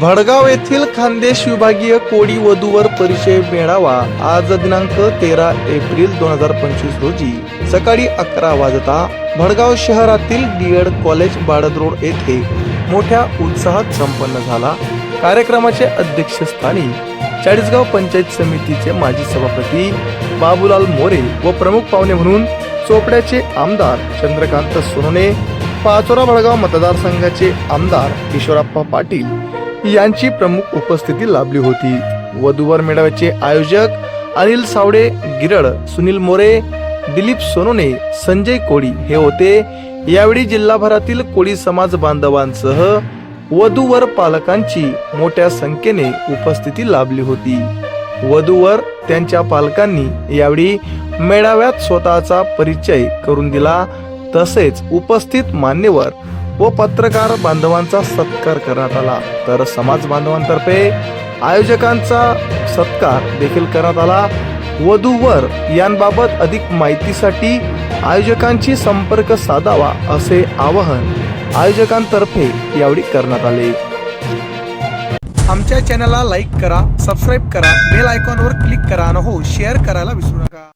भडगाव येथील खानदेश विभागीय कोडी वधूवर परिचय मेळावा आज दिनांक तेरा एप्रिल दोन हजार पंचवीस रोजी सकाळी अकरा वाजता भडगाव शहरातील डीएड कॉलेज बाडद रोड येथे मोठ्या उत्साहात संपन्न झाला. कार्यक्रमाचे अध्यक्षस्थानी चाळीसगाव पंचायत समितीचे माजी सभापती बाबूलाल मोरे व प्रमुख पाहुणे म्हणून चोपड्याचे आमदार चंद्रकांत सोनोने पाचोरा भडगाव मतदारसंघाचे आमदार किशोरप्पा पाटील यांची प्रमुख उपस्थिती लाभली होती. वधूवर मेळाव्याचे आयोजक अनिल सावडे गिरड सुनील मोरे दिलीप सोनोने संजय कोळी हे होते. यावेळी जिल्हाभरातील कोळी समाज बांधवांसह वधूवर पालकांची मोठ्या संख्येने उपस्थिती लाभली होती. वधूवर त्यांच्या पालकांनी यावेळी मेळाव्यात स्वतःचा परिचय करून दिला. तसेच उपस्थित मान्यवर व पत्रकार बांधवांचा सत्कार करण्यात आला. तर समाज बांधवांतर्फे आयोजकांचा सत्कार देखील करण्यात आला. वधूवर यांबाबत अधिक माहितीसाठी आयोजकांशी संपर्क साधावा असे आवाहन आयोजकांतर्फे यावेळी करण्यात आले. आमच्या चॅनलला लाईक करा सबस्क्राईब करा बेल आयकॉनवर क्लिक करा आणि हो शेअर करायला विसरू नका.